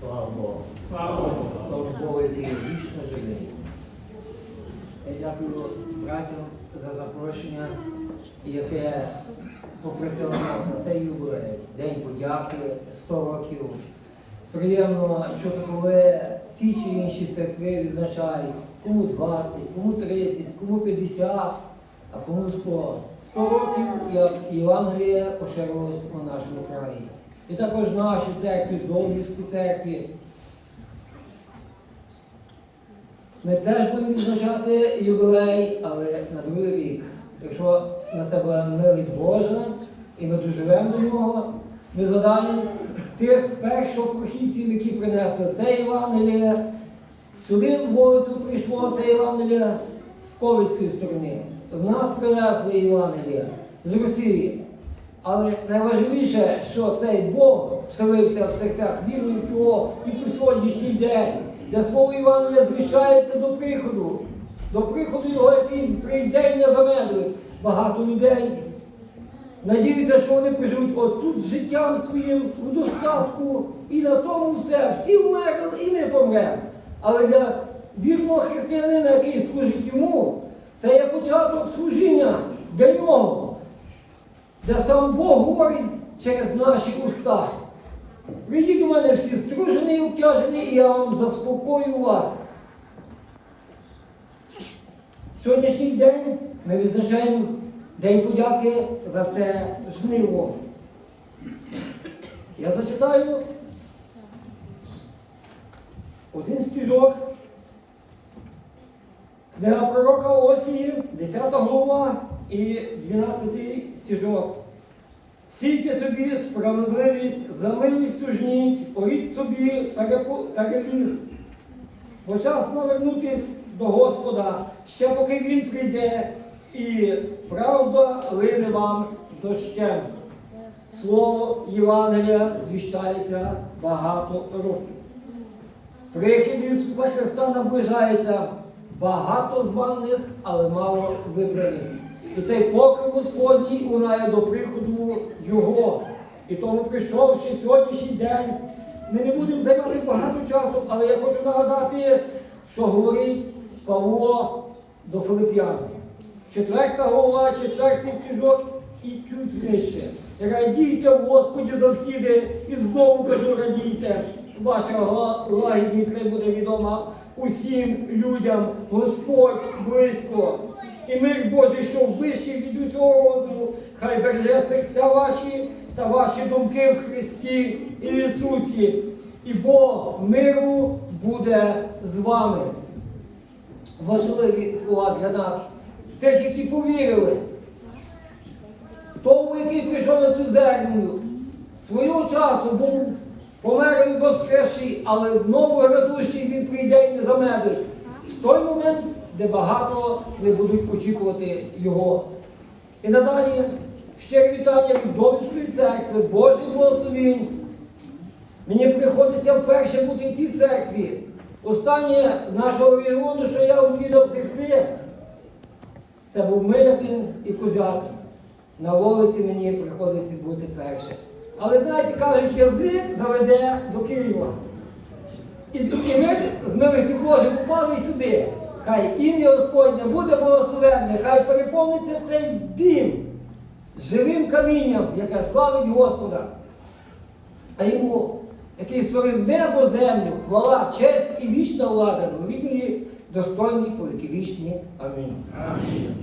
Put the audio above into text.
Слава Богу. Слава Богу. Тож Бог, який вічно живий. Я дякую братям за запрошення, яке попросило нас на цей юбилей. День подяки, 100 років. Приємно, що коли ті чи інші церкви відзначають кому 20, кому 30, кому 50, а кому 100. 100 років, як Євангеліє поширилось у нашому краї. І також наші церкві, Довгівські церкві, Ми теж будемо відзначати ювілей, але на другий рік. Якщо на це буде милість Божа, і ми доживемо до нього, ми згадаємо тих першопрохідців, які принесли це Євангеліє. Сюди в вулицю прийшло це Євангеліє з Ковицької сторони. В нас принесли Євангеліє з Росії. Але найважливіше, що цей Бог вселився в серцях вірних його і по сьогоднішній день, де слово Івангелія звіщається до приходу, до приходу його, який прийде і не замедлить. Багато людей надіються, що вони проживуть отут життям своїм в достатку, і на тому все. Всі вмерли, і ми помремо. Але для вірного християнина, який служить йому, це є початок служіння для нього де сам Бог говорить через наші уста. Прийдіть до мене всі стружені і обтяжені, і я вам заспокою вас. Сьогоднішній день ми відзначаємо День подяки за це жниво. Я зачитаю один стіжок. Книга пророка Осії, 10 глава і 12 стіжок. Сійте собі справедливість, за милістю жніть, оріть собі переліг. Бо час навернутись до Господа, ще поки Він прийде, і правда лине вам дощем. Слово Євангелія звіщається багато років. Прихід Ісуса Христа наближається багато званих, але мало вибраних. І цей поклик Господній унає до приходу Його. І тому, прийшовши сьогоднішній день, ми не будемо займати багато часу, але я хочу нагадати, що говорить Павло до Филип'ян. Четверта голова, четвертий стіжок і чуть нижче. Радійте Господі завсіди, і знову кажу, радійте. Ваша ла- лагідність хай буде відома усім людям. Господь близько. І мир Божий, що вищий від усього розуму, хай береже серця ваші та ваші думки в Христі Ісусі. І Бог миру буде з вами. Важливі слова для нас, тих, які повірили. Тому, який прийшов на цю землю, свого часу був померлий воскресший, але в новому градущий він прийде і не замедлить. В той момент, де багато не будуть очікувати його. І надалі ще вітання від Довської церкви, Божий благословінь. Мені приходиться вперше бути в тій церкві. Останнє нашого регіону, що я відвідав церкви, це був Мирятин і Козятин. На вулиці мені приходиться бути перше. Але знаєте, кажуть, язик заведе до Києва. І, і ми з милості Божої попали сюди. Хай ім'я Господнє буде благословенне, хай переповниться цей дім живим камінням, яке славить Господа. А йому, який створив небо, землю, хвала, честь і вічна влада, вільні, достойні, повіки вічні. Амінь. Амінь.